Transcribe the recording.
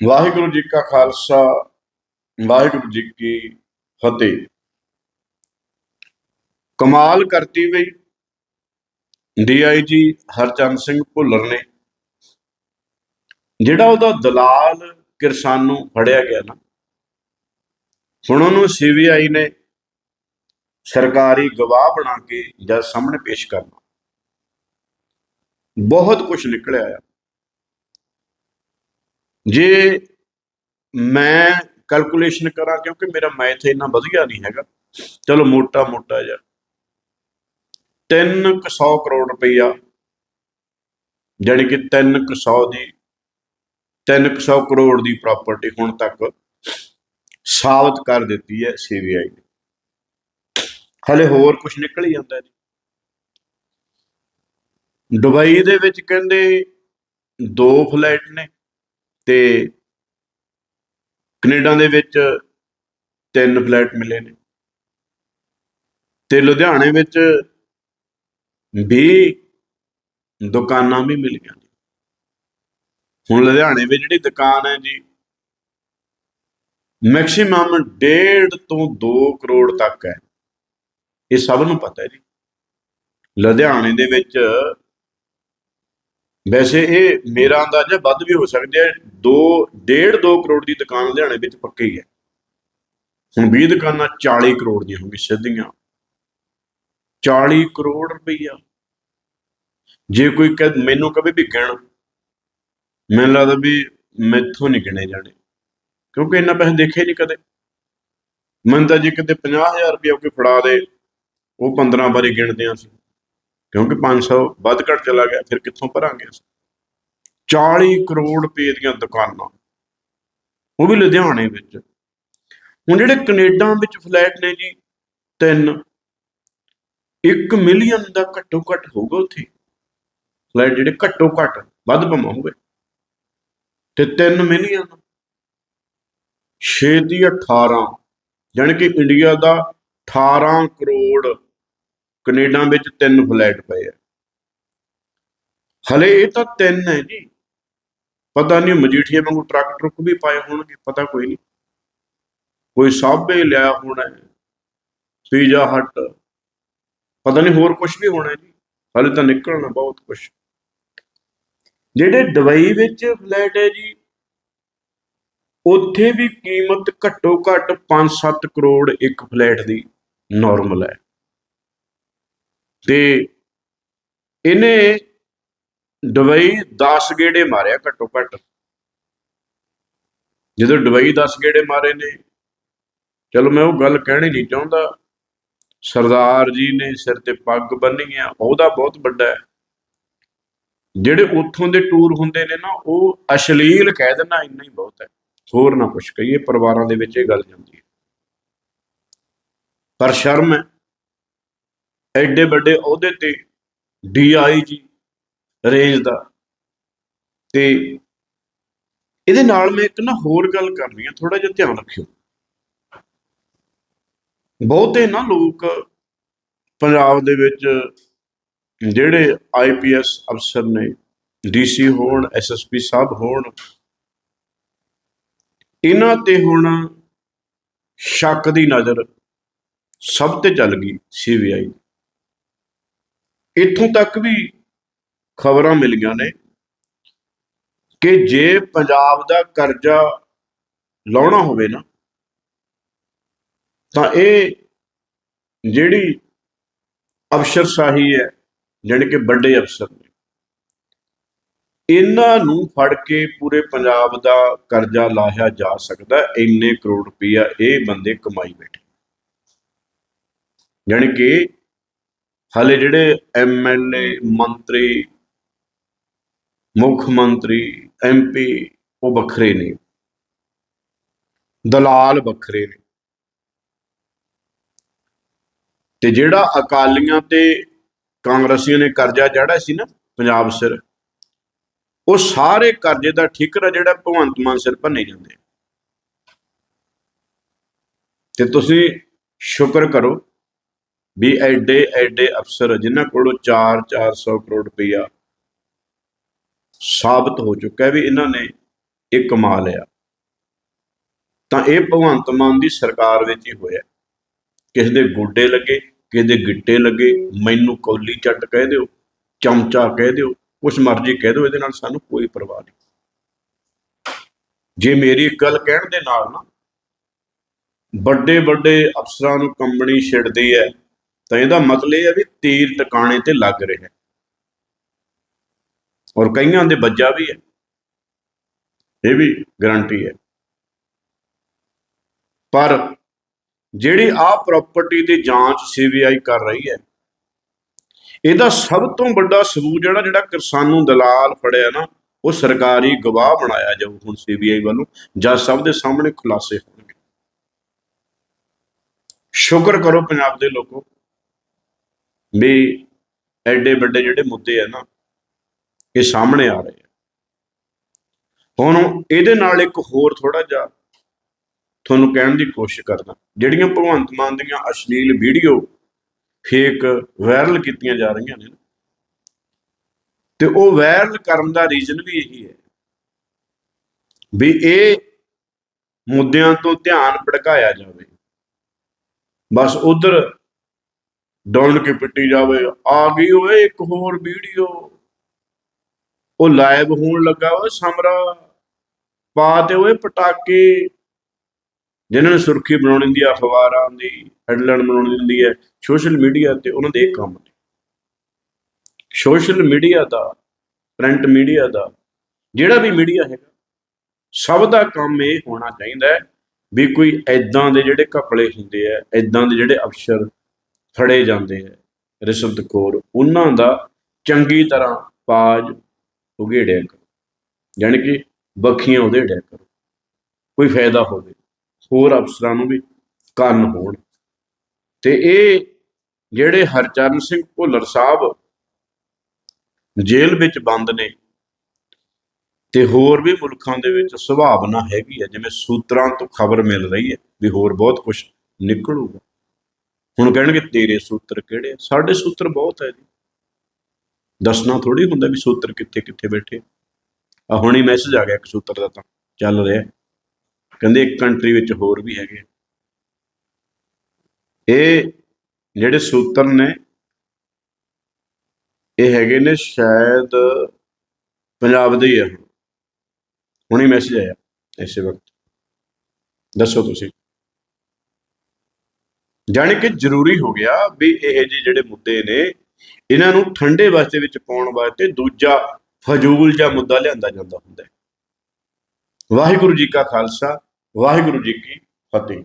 ਵਾਹਿਗੁਰੂ ਜੀ ਕਾ ਖਾਲਸਾ, ਵਾਹਿਗੁਰੂ ਜੀ ਕੀ ਫਤਿਹ। ਕਮਾਲ ਕਰਤੀ ਬਈ। ਡੀਆਈਜੀ ਹਰਚੰਦ ਸਿੰਘ ਭੁੱਲਰ ਨੇ। ਜਿਹੜਾ ਉਹਦਾ ਦਲਾਲ ਕਿਰਸਾਨ ਨੂੰ ਫੜਿਆ ਗਿਆ ਨਾ, ਹੁਣ ਉਹਨੂੰ ਸੀਬੀਆਈ ਨੇ ਸਰਕਾਰੀ ਗਵਾਹ ਬਣਾ ਕੇ ਜਦ ਸਾਹਮਣੇ ਪੇਸ਼ ਕਰਨਾ। ਬਹੁਤ ਕੁਝ ਨਿਕਲਿਆ ਆ। ਜੇ ਮੈਂ ਕੈਲਕੂਲੇਸ਼ਨ ਕਰਾਂ, ਕਿਉਂਕਿ ਮੇਰਾ ਮੈਥ ਇੰਨਾ ਵਧੀਆ ਨਹੀਂ ਹੈਗਾ, ਚਲੋ ਮੋਟਾ ਮੋਟਾ ਜਿਹਾ। 300 ਕਰੋੜ ਰੁਪਈਆ, ਜਾਣੀ ਕਿ 300 ਦੀ 300 ਕਰੋੜ ਦੀ ਪ੍ਰਾਪਰਟੀ ਹੁਣ ਤੱਕ ਸਾਬਤ ਕਰ ਦਿੱਤੀ ਹੈ ਸੀਬੀਆਈ ਨੇ। ਹਲੇ ਹੋਰ ਕੁਝ ਨਿਕਲ ਹੀ ਜਾਂਦਾ ਜੀ। ਦੁਬਈ ਦੇ ਵਿੱਚ ਕਹਿੰਦੇ ਦੋ ਫਲੈਟ ਨੇ। ਤੇ ਕੈਨੇਡਾ ਦੇ ਵਿੱਚ ਤਿੰਨ ਫਲੈਟ ਮਿਲੇ ਨੇ। ਤੇ ਲੁਧਿਆਣੇ ਵਿੱਚ 20 ਦੁਕਾਨਾਂ ਵੀ ਮਿਲੀਆਂ ਨੇ। ਹੁਣ ਲੁਧਿਆਣੇ ਵਿੱਚ ਜਿਹੜੀ ਦੁਕਾਨ ਹੈ ਜੀ ਮੈਕਸਿਮਮ 1.5 ਤੋਂ 2 ਕਰੋੜ ਤੱਕ ਹੈ। ਇਹ ਸਭ ਨੂੰ ਪਤਾ ਹੈ ਜੀ। ਲੁਧਿਆਣੇ ਦੇ ਵਿੱਚ ਵੈਸੇ ਇਹ ਮੇਰਾ ਅੰਦਾਜ਼ਾ ਵੱਧ ਵੀ ਹੋ ਸਕਦੇ ਆ 2 1.5 2 ਕਰੋੜ ਦੀ ਦੁਕਾਨ ਲੁਧਿਆਣੇ ਵਿੱਚ ਪੱਕੀ ਹੈ। ਹੁਣ 20 ਦੁਕਾਨਾਂ 40 ਕਰੋੜ ਦੀਆਂ ਹੋ ਗਈਆਂ ਸਿੱਧੀਆਂ। 40 ਕਰੋੜ ਰੁਪਈਆ। ਜੇ ਕੋਈ ਕਹੇ, ਮੈਨੂੰ ਕਵੇ ਵੀ ਗਿਣ। ਮੈਨੂੰ ਲੱਗਦਾ ਵੀ ਮੈਥੋਂ ਨਹੀਂ ਗਿਣੇ ਜਾਣੇ। ਕਿਉਂਕਿ ਇੰਨਾ ਪੈਸੇ ਦੇਖੇ ਨਹੀਂ ਕਦੇ। ਮੈਨੂੰ ਤਾਂ ਜੇ ਕਿਤੇ 50000 ਰੁਪਇਆ ਕੋਈ ਫੜਾ ਦੇ, ਉਹ 15 ਵਾਰੀ ਗਿਣਦੇ ਹਾਂ ਅਸੀਂ। ਕਿਉਂਕਿ 500 ਵੱਧ ਘਟ ਚਲਾ ਗਿਆ, ਫਿਰ ਕਿੱਥੋਂ ਭਰਾਂਗੇ ਅਸੀਂ? 40 ਕਰੋੜ ਰੁਪਏ ਦੀਆਂ ਦੁਕਾਨਾਂ। ਉਹ ਵੀ ਲੁਧਿਆਣੇ ਵਿੱਚ। ਹੁਣ ਜਿਹੜੇ ਕੈਨੇਡਾ ਵਿੱਚ ਫਲੈਟ ਨੇ ਜੀ ਤਿੰਨ। 1 ਮਿਲੀਅਨ ਦਾ ਘੱਟੋ ਘੱਟ ਹੋਊਗਾ ਉੱਥੇ। ਫਲੈਟ ਜਿਹੜੇ ਘੱਟੋ ਘੱਟ ਵੱਧ ਭਾਵੇਂ ਹੋਵੇ ਤੇ 3 ਮਿਲੀਅਨ। 6 ਦੀ 18 ਜਾਣੀ ਕਿ ਇੰਡੀਆ ਦਾ 18 ਕਰੋੜ। ਕੈਨੇਡਾ ਵਿੱਚ ਤਿੰਨ ਫਲੈਟ ਪਏ ਆ। ਹਲੇ ਇਹ ਤਾਂ ਤਿੰਨ ਹੈ ਜੀ। ਪਤਾ ਨਹੀਂ ਮਜੀਠੀਏ ਵਾਂਗੂ ਟਰੱਕ ਟਰੁੱਕ ਵੀ ਪਾਏ ਹੋਣਗੇ, ਪਤਾ ਕੋਈ ਨਹੀਂ। ਕੋਈ ਸਾਬੇ ਲਿਆ ਹੋਣਾ ਹੈ ਪੀਜ਼ਾ ਹਟ। ਪਤਾ ਨਹੀਂ ਹੋਰ ਕੁਝ ਵੀ ਹੋਣਾ ਜੀ, ਹਲੇ ਤਾਂ ਨਿਕਲਣਾ ਬਹੁਤ ਕੁਝ ਜਿਹੜੇ ਦੁਬਈ ਵਿੱਚ ਫਲੈਟ ਹੈ ਜੀ, ਉੱਥੇ ਵੀ ਕੀਮਤ ਘੱਟੋ ਘੱਟ 5-7 ਕਰੋੜ ਇੱਕ ਫਲੈਟ ਦੀ ਨਾਰਮਲ ਹੈ। ਤੇ ਇਹਨੇ ਦੁਬਈ 10 ਗੇੜੇ ਮਾਰਿਆ ਘੱਟੋ ਘੱਟ। ਜਦੋਂ ਦੁਬਈ 10 ਗੇੜੇ ਮਾਰੇ ਨੇ, ਚਲੋ ਮੈਂ ਉਹ ਗੱਲ ਕਹਿਣੀ ਨਹੀਂ ਚਾਹੁੰਦਾ। ਸਰਦਾਰ ਜੀ ਨੇ ਸਿਰ ਤੇ ਪੱਗ ਬੰਨੀ ਆ ਉਹਦਾ ਬਹੁਤ ਵੱਡਾ ਹੈ। ਜਿਹੜੇ ਉੱਥੋਂ ਦੇ ਟੂਰ ਹੁੰਦੇ ਨੇ ਨਾ, ਉਹ ਅਸ਼ਲੀਲ ਕਹਿ ਦੇਣਾ ਇੰਨਾ ਹੀ ਬਹੁਤ ਹੈ। ਹੋਰ ਨਾ ਕੁਝ ਕਹੀਏ, ਪਰਿਵਾਰਾਂ ਦੇ ਵਿੱਚ ਇਹ ਗੱਲ ਜਾਂਦੀ ਹੈ। ਪਰ ਸ਼ਰਮ ਹੈ। ਐਡੇ ਵੱਡੇ ਅਹੁਦੇ ਤੇ ਡੀਆਈਜੀ ਰੇਂਜ ਦਾ। ਤੇ ਇਹਦੇ ਨਾਲ ਮੈਂ ਇੱਕ ਨਾ ਹੋਰ ਗੱਲ ਕਰਨੀ ਆ ਥੋੜਾ ਜਿਹਾ ਧਿਆਨ ਰੱਖਿਓ। ਬਹੁਤੇ ਨਾ ਲੋਕ ਪੰਜਾਬ ਦੇ ਵਿੱਚ ਜਿਹੜੇ ਆਈਪੀਐਸ ਅਫਸਰ ਨੇ ਡੀਸੀ ਹੋਣ ਐਸਐਸਪੀ ਸਾਹਿਬ ਹੋਣ, ਇਹਨਾਂ ਤੇ ਹੁਣ ਸ਼ੱਕ ਦੀ ਨਜ਼ਰ ਸਭ ਤੇ ਚੱਲ ਗਈ ਸੀਬੀਆਈ ਇੱਥੋਂ ਤੱਕ ਵੀ ਖਬਰਾਂ ਮਿਲੀਆਂ ਨੇ ਕਿ ਜੇ ਪੰਜਾਬ ਦਾ ਕਰਜ਼ਾ ਲਾਉਣਾ ਹੋਵੇ ਨਾ, ਤਾਂ ਇਹ ਜਿਹੜੀ ਅਫਸਰਸ਼ਾਹੀ ਹੈ, ਜਾਣੀ ਕਿ ਵੱਡੇ ਅਫਸਰ ਨੇ, ਇਹਨਾਂ ਨੂੰ ਫੜ ਕੇ ਪੂਰੇ ਪੰਜਾਬ ਦਾ ਕਰਜ਼ਾ ਲਾਇਆ ਜਾ ਸਕਦਾ ਇੰਨੇ ਕਰੋੜ ਰੁਪਈਆ ਇਹ ਬੰਦੇ ਕਮਾਈ ਬੈਠੇ ਜਾਣੀ ਕਿ ਹਾਲੇ ਜਿਹੜੇ ਐਮਐਲਏ ਮੰਤਰੀ ਮੁੱਖ ਮੰਤਰੀ ਐਮਪੀ ਉਹ ਵੱਖਰੇ ਨੇ। ਦਲਾਲ ਵੱਖਰੇ ਨੇ। ਤੇ ਜਿਹੜਾ ਅਕਾਲੀਆਂ ਤੇ ਕਾਂਗਰਸੀਆਂ ਨੇ ਕਰਜ਼ਾ ਚੜ੍ਹਿਆ ਸੀ ਨਾ, ਪੰਜਾਬ ਸਿਰ, ਉਹ ਸਾਰੇ ਕਰਜ਼ੇ ਦਾ ਠਿਕਰਾ ਜਿਹੜਾ ਭਗਵੰਤ ਮਾਨ ਸਿਰ ਭੰਨੇ ਜਾਂਦੇ ਤੇ ਤੁਸੀਂ ਸ਼ੁਕਰ ਕਰੋ ਵੀ ਐਡੇ ਐਡੇ ਅਫਸਰ, ਜਿਨ੍ਹਾਂ ਕੋਲੋਂ 4-400 ਕਰੋੜ ਰੁਪਈਆ ਸਾਬਤ ਹੋ ਚੁੱਕਾ ਹੈ ਵੀ ਇਹਨਾਂ ਨੇ ਇਹ ਕਮਾ ਲਿਆ। ਤਾਂ ਇਹ ਭਗਵੰਤ ਮਾਨ ਦੀ ਸਰਕਾਰ ਵਿੱਚ ਹੀ ਹੋਇਆ। ਕਿਸੇ ਦੇ ਗੋਡੇ ਲੱਗੇ, ਕਿਸੇ ਦੇ ਗਿੱਟੇ ਲੱਗੇ, ਮੈਨੂੰ ਕੌਲੀ ਚੱਟ ਕਹਿ ਦਿਓ, ਚਮਚਾ ਕਹਿ ਦਿਓ, ਕੁਛ ਮਰਜ਼ੀ ਕਹਿ ਦਿਓ, ਇਹਦੇ ਨਾਲ ਸਾਨੂੰ ਕੋਈ ਪਰਵਾਹ ਨਹੀਂ। ਜੇ ਮੇਰੀ ਇੱਕ ਗੱਲ ਕਹਿਣ ਦੇ ਨਾਲ ਨਾ ਵੱਡੇ ਵੱਡੇ ਅਫਸਰਾਂ ਨੂੰ ਕੰਬਣੀ ਛਿੜਦੀ ਹੈ, ਤਾਂ ਇਹਦਾ ਮਤਲਬ ਇਹ ਹੈ ਵੀ ਤੀਰ ਟਿਕਾਣੇ ਤੇ ਲੱਗ ਰਿਹਾ ਹੈ। ਔਰ ਕਈਆਂ ਦੇ ਵੱਜਾ ਵੀ ਹੈ। ਇਹ ਵੀ ਗਾਰੰਟੀ ਹੈ। ਪਰ ਜਿਹੜੀ ਆ ਪ੍ਰਾਪਰਟੀ ਦੀ ਜਾਂਚ ਸੀਬੀਆਈ ਕਰ ਰਹੀ ਹੈ, ਇਹਦਾ ਸਭ ਤੋਂ ਵੱਡਾ ਸਬੂਤ ਜਿਹੜਾ ਜਿਹੜਾ ਕਿਸਾਨੂ ਦਲਾਲ ਫੜਿਆ ਨਾ, ਉਹ ਸਰਕਾਰੀ ਗਵਾਹ ਬਣਾਇਆ ਜਾਊ ਹੁਣ ਸੀਬੀਆਈ ਵੱਲੋਂ ਜੱਜ ਸਾਹਿਬ ਦੇ ਸਾਹਮਣੇ ਖੁਲਾਸੇ ਹੋਣਗੇ। ਸ਼ੁਕਰ ਕਰੋ ਪੰਜਾਬ ਦੇ ਲੋਕੋ, ਵੀ ਐਡੇ ਵੱਡੇ ਜਿਹੜੇ ਮੁੱਦੇ ਆ ਨਾ ਇਹ ਸਾਹਮਣੇ ਆ ਰਹੇ ਆ। ਹੁਣ ਇਹਦੇ ਨਾਲ ਇੱਕ ਹੋਰ ਥੋੜਾ ਜਿਹਾ ਤੁਹਾਨੂੰ ਕਹਿਣ ਦੀ ਕੋਸ਼ਿਸ਼ ਕਰਦਾ। ਜਿਹੜੀਆਂ ਭਗਵੰਤ ਮਾਨ ਦੀਆਂ ਅਸ਼ਲੀਲ ਵੀਡੀਓ ਫੇਕ, ਵਾਇਰਲ ਕੀਤੀਆਂ ਜਾ ਰਹੀਆਂ ਨੇ ਤੇ ਉਹ ਵਾਇਰਲ ਕਰਨ ਦਾ ਰੀਜ਼ਨ ਵੀ ਇਹੀ ਹੈ ਵੀ ਇਹ ਮੁੱਦਿਆਂ ਤੋਂ ਧਿਆਨ ਭੜਕਾਇਆ ਜਾਵੇ। ਬਸ ਉਧਰ ਡੌਣ ਕੇ ਪਿੱਟੀ ਜਾਵੇ, ਆ ਗਈ ਓਏ ਇੱਕ ਹੋਰ ਵੀਡੀਓ। ਉਹ ਲਾਈਵ ਹੋਣ ਲੱਗਾ ਓਏ ਸਮਰਾ ਪਾ ਤੇ ਓਏ ਪਟਾਕੇ। ਜਿਨ੍ਹਾਂ ਨੂੰ ਸੁਰਖੀ ਬਣਾਉਣੀ ਦੀ ਅਖਬਾਰਾਂ ਦੀ, ਹੈਡਲਾਈਨ ਬਣਾਉਣੀ ਹੁੰਦੀ ਹੈ, ਸੋਸ਼ਲ ਮੀਡੀਆ ਤੇ ਉਹਨਾਂ ਦੇ ਇਹ ਕੰਮ ਨੇ। ਸੋਸ਼ਲ ਮੀਡੀਆ ਦਾ, ਪ੍ਰਿੰਟ ਮੀਡੀਆ ਦਾ, ਜਿਹੜਾ ਵੀ ਮੀਡੀਆ ਹੈਗਾ, ਸਭ ਦਾ ਕੰਮ ਇਹ ਹੋਣਾ ਚਾਹੀਦਾ ਹੈ ਵੀ ਕੋਈ ਐਦਾਂ ਦੇ ਜਿਹੜੇ ਘਪਲੇ ਹੁੰਦੇ ਆ ਐਦਾਂ ਦੇ ਜਿਹੜੇ ਅਫਸਰ ਫੜੇ ਜਾਂਦੇ ਆ, ਰਿਸ਼ਵਤਖੋਰ, ਉਹਨਾਂ ਦਾ ਚੰਗੀ ਤਰ੍ਹਾਂ ਪਾਜ ਉਗੇੜਿਆ ਕਰੋ। ਯਾਨੀ ਕਿ ਬੱਖੀਆਂ ਉਧੇੜਿਆ ਕਰੋ। ਕੋਈ ਫਾਇਦਾ ਹੋਵੇ, ਹੋਰ ਅਫਸਰਾਂ ਨੂੰ ਵੀ ਕੰਨ ਹੋਣ। ਤੇ ਇਹ ਜਿਹੜੇ ਹਰਚਰਨ ਸਿੰਘ ਭੁੱਲਰ ਸਾਹਿਬ ਜੇਲ੍ਹ ਵਿੱਚ ਬੰਦ ਨੇ, ਤੇ ਹੋਰ ਵੀ ਮੁਲਕਾਂ ਦੇ ਵਿੱਚ ਸੁਭਾਵਨਾ ਹੈਗੀ ਹੈ ਜਿਵੇਂ ਸੂਤਰਾਂ ਤੋਂ ਖਬਰ ਮਿਲ ਰਹੀ ਹੈ ਵੀ ਹੋਰ ਬਹੁਤ ਕੁਝ ਨਿਕਲੂਗਾ। ਹੁਣ ਕਹਿਣਗੇ ਤੇਰੇ ਸੂਤਰ ਕਿਹੜੇ ਸਾਡੇ ਸੂਤਰ ਬਹੁਤ ਹੈ ਜੀ। ਦੱਸਣਾ ਥੋੜੀ ਹੁੰਦਾ ਵੀ ਸੂਤਰ ਕਿੱਥੇ ਕਿੱਥੇ ਬੈਠੇ। ਆ ਹੁਣੇ ਮੈਸੇਜ ਆ ਗਿਆ ਇੱਕ ਸੂਤਰ ਦਾ ਤਾਂ, ਚੱਲ ਰਿਹਾ। ਕਹਿੰਦੇ ਇੱਕ ਕੰਟਰੀ ਵਿੱਚ ਹੋਰ ਵੀ ਹੈਗੇ। ਆ। ਇਹ ਜਿਹੜੇ ਸੂਤਰ ਨੇ, ਇਹ ਹੈਗੇ ਨੇ ਸ਼ਾਇਦ ਪੰਜਾਬ ਦੇ ਹੀ ਆ। ਹੁਣੀ ਮੈਸੇਜ ਆਇਆ ਇਸੇ ਵਕਤ। ਦੱਸੋ ਤੁਸੀਂ। ਜਾਣੀ ਕਿ ਜ਼ਰੂਰੀ ਹੋ ਗਿਆ ਵੀ ਇਹ ਜਿਹੇ ਜਿਹੜੇ ਮੁੱਦੇ ਨੇ ਇਹਨਾਂ ਨੂੰ ਠੰਡੇ ਵਾਸਤੇ ਵਿੱਚ ਪਾਉਣ ਵਾਸਤੇ ਦੂਜਾ ਫਜ਼ੂਲ ਜਾਂ ਮੁੱਦਾ ਲਿਆਂਦਾ ਜਾਂਦਾ ਹੁੰਦਾ ਹੈ। ਵਾਹਿਗੁਰੂ ਜੀ ਕਾ ਖਾਲਸਾ, ਵਾਹਿਗੁਰੂ ਜੀ ਕੀ ਫਤਿਹ।